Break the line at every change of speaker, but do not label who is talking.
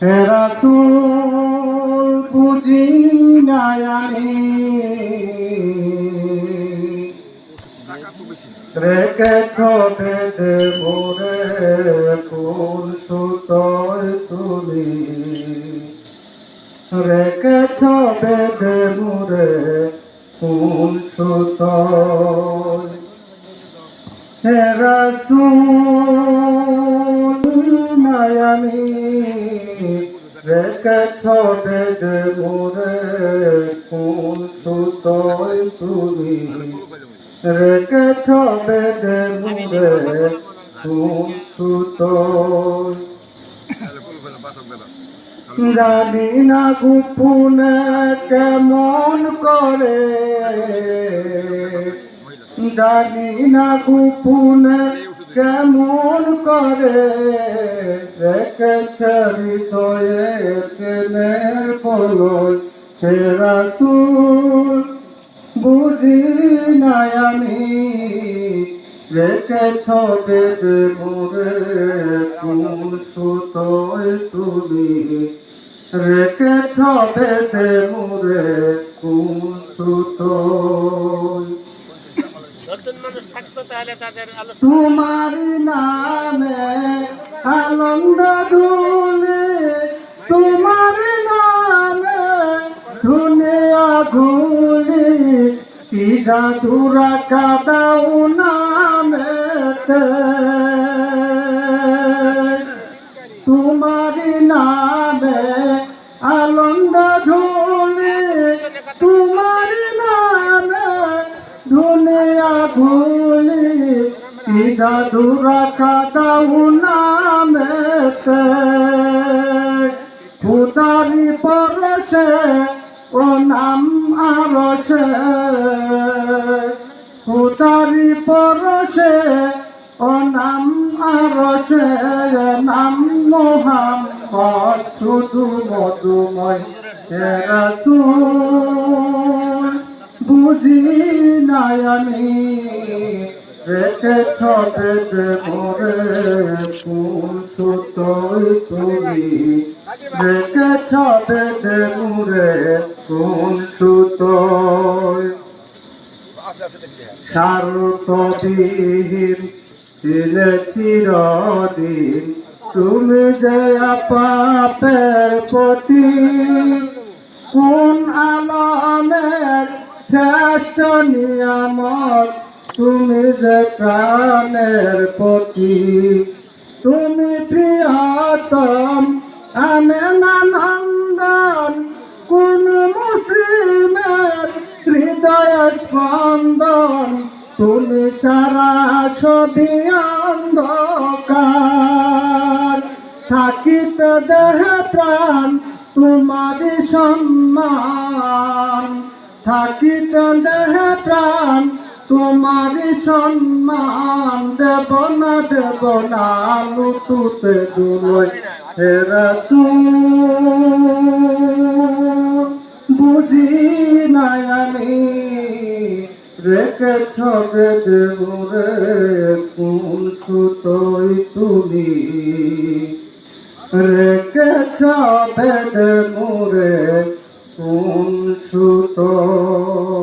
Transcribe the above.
হে রাসূল বুঝি নায়ানি রেখেছ বেদে মোরে ফুল সুতোয় তুমি রেখেছ বেদে মোরে ফুল সুতোয় হে রাসূল নায়ানি রেখেছ বেদে মোরে ফুল সুতোয় তুমি? রেখেছ বেদে মোরে ফুল সুতোয়? জানি না গোপনে কেমন করে। জানি না গোপনে কেমন করে রেখেছে হৃদয়ে প্রেমের পলয় হে রাসূল, বুঝি নাই আমি রেখেছ বেদ মোরে সুতোয় তুমি? রেখেছ বেদ মোরে কোন সুতোয়
নতুন মানুষ থাকতো তাহলে তাদের
তোমার নামে আনন্দ ধুলে তোমার নামে দুনিয়া ঘুলি কি জাদুরা কাদাও নামেতে তোমার নামে আনন্দ ধুলে তোমার নামে ভুলি কি জাদু রাখা দাও নামেতে খুদারি পরশে ও নাম আরশে খুদারি পরশে ও নাম আরশে নাম মোহাম্মদ শুধু মধুময় রাসূল। নাই আমি রেখেছ বেঁচে মোরে ফুল সুতোই তুমি। রেখেছ বেঁচে মোরে ফুল সুতোই সারতবিহীন ছিলে চিরদিন তুমি যে পাপের প্রতি। কোন আলমের শ্রেষ্ঠ নিয়ামত তুমি যে প্রাণের প্রতি তুমি প্রিয়তম আনন্দন কোন মুসলিমের হৃদয় স্পন্দন। তুমি সারা সবই অন্ধকার। থাকিত দেহে প্রাণ তোমার সম্মান। থাকিতে দেহে প্রাণ তোমার সম্মান দেব না দেব না লুতুতে দুলই হে বুঝি নাই আমি রেখেছ বেদে মোরে কোন সুতোই তুমি? রেখেছ বেদে মোরে কোন সুতোই